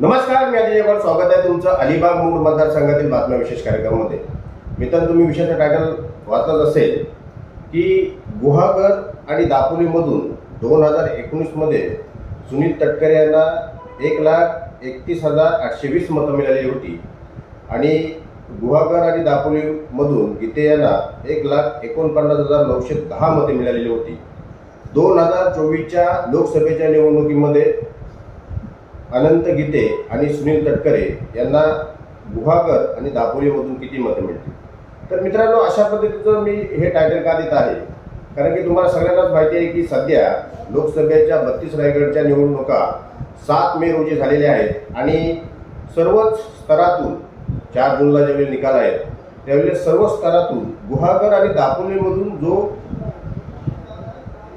नमस्कार मी अजय स्वागत आहे तुमचं अलिबाग मूड मतदारसंघातील बातम्या विशेष कार्यक्रमामध्ये. मित्रांनो तुम्ही विषयाचं टायटल वाचत असेल की गुहागर आणि दापोलीमधून दोन हजार एकोणीसमध्ये सुनील तटकरे यांना एक लाख एकतीस हजार आठशे वीस मतं मिळाली होती. आणि गुहागर आणि दापोलीमधून गीते यांना एक लाख एकोणपन्नास हजार नऊशे दहा मते मिळालेली होती. दोन हजार चोवीसच्या लोकसभेच्या निवडणुकीमध्ये अनंत गीते आणि सुनील तटकरे यांना गुहागर आणि दापोलीमधून किती मतं मिळतील? तर मित्रांनो अशा पद्धतीचं मी हे टायटल का देत आहे? कारण की तुम्हाला सगळ्यांनाच माहिती आहे की सध्या लोकसभेच्या बत्तीस रायगडच्या निवडणुका सात मे रोजी झालेल्या आहेत आणि सर्वच स्तरातून चार जूनला ज्यावेळी निकाल आहेत त्यावेळी सर्व स्तरातून गुहागर आणि दापोलीमधून जो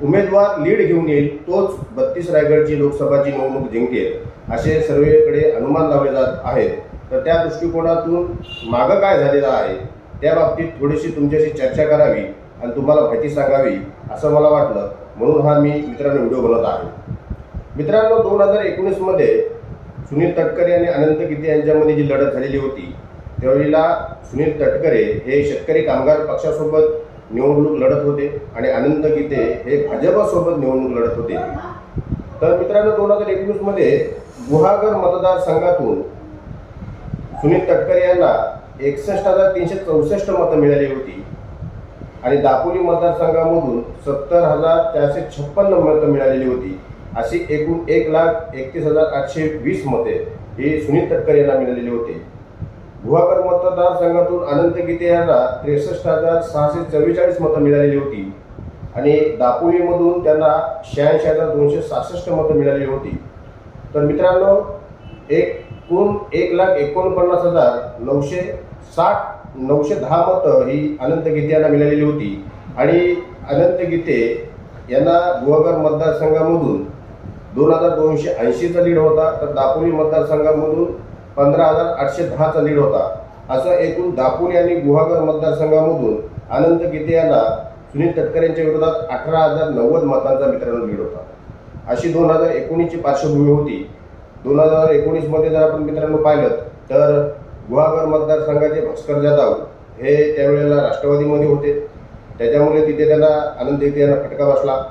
उमेदवार लीड घेऊन येईल तोच बत्तीस रायगडची लोकसभाची निवडणूक जिंकेल असे सर्वेकडे अनुमान लावले जात आहेत. तर त्या दृष्टिकोनातून मागं काय झालेलं आहे त्या बाबतीत थोडीशी तुमच्याशी चर्चा करावी आणि तुम्हाला माहिती सांगावी असं मला वाटलं. म्हणून हा मी मित्रांनो व्हिडिओ बनवत आहे. मित्रांनो दोन हजार एकोणीसमध्ये सुनील तटकरे आणि अनंत गीते यांच्यामध्ये जी लढत झालेली होती त्यावेळेला सुनील तटकरे हे शेतकरी कामगार पक्षासोबत निवडणूक लढत होते आणि अनंत गीते हे भाजपासोबत निवडणूक लढत होते. तर मित्रांनो दोन हजार एकवीसमध्ये गुहागर मतदारसंघातून सुनील तटकरे यांना एकसष्ट हजार तीनशे चौसष्ट मतं मिळाली होती. आणि दापोली मतदारसंघामधून सत्तर हजार चारशे छप्पन्न मतं मिळालेली होती. अशी एकूण एक लाख एकतीस हजार आठशे वीस मते ही सुनील तटकरे यांना मिळालेली होती. गुहागर मतदारसंघातून अनंत गीते यांना त्रेसष्ट हजार सहाशे चव्वेचाळीस मतं मिळालेली होती. आणि दापोलीमधून त्यांना शहाऐंशी हजार दोनशे सहासष्ट मतं मिळालेली होती. तर मित्रांनो एकूण एक लाख एकोणपन्नास हजार नऊशे साठ नऊशे दहा मतं ही अनंत गीते यांना मिळालेली होती. आणि अनंत गीते यांना गुहागर मतदारसंघामधून दोन हजार दोनशे ऐंशीचा लीड होता. तर दापोली मतदारसंघामधून पंधरा हजार आठशे दहाचा लीड होता. असं एकूण दापोली आणि गुहागर मतदारसंघामधून अनंत गीते यांना सुनील तटकरे यांच्या विरोधात अठरा हजार नव्वद मतांचा मित्रांनो लीड होता. अशी दोन हजार एकोणीसची पार्श्वभूमी होती. दोन हजार एकोणीसमध्ये जर आपण मित्रांनो पाहिलं तर गुहागर मतदारसंघाचे भास्कर जाधव हे त्यावेळेला राष्ट्रवादीमध्ये होते. त्याच्यामुळे तिथे त्यांना आनंद गीते यांना फटका बसला.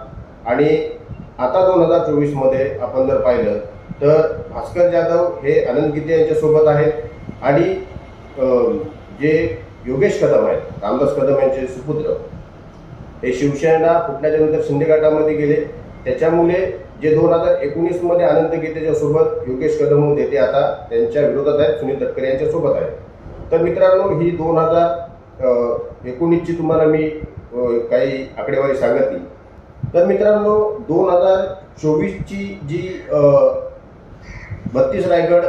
आणि आता दोन हजार चोवीसमध्ये आपण जर पाहिलं तर भास्कर जाधव हे आनंद गीते यांच्यासोबत आहेत. आणि जे योगेश कदम आहेत रामदास कदम यांचे सुपुत्र हे शिवसेना फुटल्याच्या नंतर शिंदे गटामध्ये गेले. त्याच्यामुळे जे दोन हजार एकोणीसमध्ये अनंत गीतेच्या सोबत योगेश कदम होते ते आता त्यांच्या विरोधात आहेत. सुनील तटकरे यांच्या सोबत आहेत. तर मित्रांनो ही दोन हजार एकोणीसची तुम्हाला मी काही आकडेवारी सांगितली तर मित्रांनो दोन हजार चोवीसची जी बत्तीस रायगड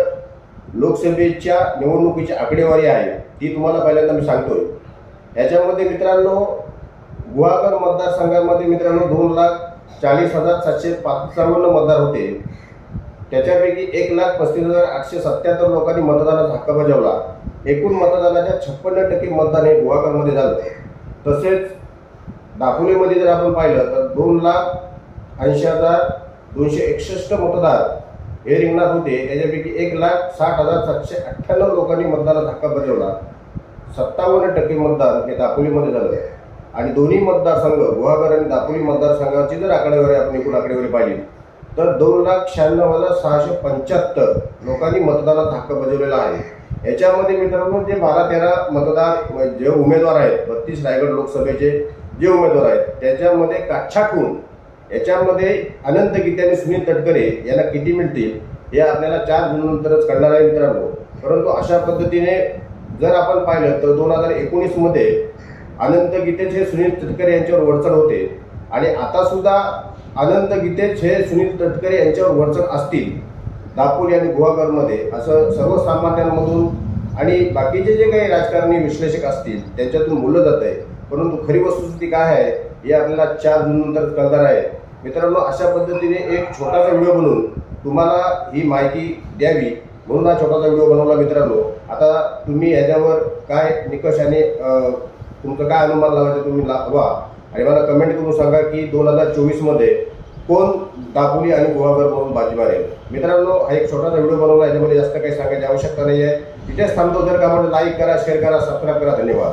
लोकसभेच्या निवडणुकीची आकडेवारी आहे ती तुम्हाला पहिल्यांदा मी सांगतोय. याच्यामध्ये मित्रांनो गुहागर मतदारसंघामध्ये मित्रांनो दोन लाख चाळीस हजार सातशे पंचावन्न मतदार होते. त्याच्यापैकी एक लाख पस्तीस हजार आठशे सत्याहत्तर लोकांनी मतदानाचा हक्क बजावला. एकूण मतदानाच्या छप्पन्न टक्के मतदान हे गुहागरमध्ये झालं. तसेच दापोलीमध्ये जर आपण पाहिलं तर दोन लाख ऐंशी हजार दोनशे एकसष्ट मतदार हे रिंगणात होते. त्याच्यापैकी एक लाख साठ हजार सातशे अठ्ठ्याण्णव लोकांनी मतदानाचा धक्का बजावला. सत्तावन्न टक्के मतदान हे दापोलीमध्ये झालं. आणि दोन्ही मतदारसंघ गुहागर आणि दापोली मतदारसंघाची जर आकडेवारी आपण एकूण आकडेवारी पाहिली तर दोन लाख शहाण्णव हजार सहाशे पंच्याहत्तर लोकांनी मतदानाचा हक्क बजावलेला आहे. याच्यामध्ये मित्रांनो जे बारा तेरा मतदार जे उमेदवार आहेत बत्तीस रायगड लोकसभेचे जे उमेदवार आहेत त्याच्यामध्ये काच्छाठून याच्यामध्ये अनंत गीते आणि सुनील तटकरे यांना किती मिळतील? हे आपल्याला चार जूननंतरच कळणार आहे मित्रांनो. परंतु अशा पद्धतीने जर आपण पाहिलं तर दोन हजार एकोणीसमध्ये अनंत गीतेच हे सुनील तटकरे यांच्यावर वरचढ होते. आणि आता सुद्धा अनंत गीतेच हे सुनील तटकरे यांच्यावर वरचढ असतील दापोली आणि गुहागरमध्ये असं सर्वसामान्यांमधून आणि बाकीचे जे काही राजकारणी विश्लेषक असतील त्यांच्यातून बोललं जात आहे परंतु खरी वस्तुस्थिती काय आहे हे आपल्याला चार जूननंतर कळणार आहे. मित्रांनो अशा पद्धतीने एक छोटासा व्हिडिओ बनवून तुम्हाला ही माहिती द्यावी. म्हणून हा छोटासा व्हिडिओ बनवला मित्रांनो. आता तुम्ही याच्यावर काय निकषाने तुमचं काय अनुमान लावायचं तुम्ही लावा. आणि मला कमेंट करून सांगा की दोन हजार चोवीसमध्ये कोण दापोली आणि गुहागर म्हणून बाजी मारेल? मित्रांनो हा एक छोटासा व्हिडिओ बनवला. याच्यामध्ये जास्त काही सांगायची आवश्यकता नाही आहे तिथेच थांबतो. जर का म्हणजे लाईक करा शेअर करा सबस्क्राईब करा. धन्यवाद.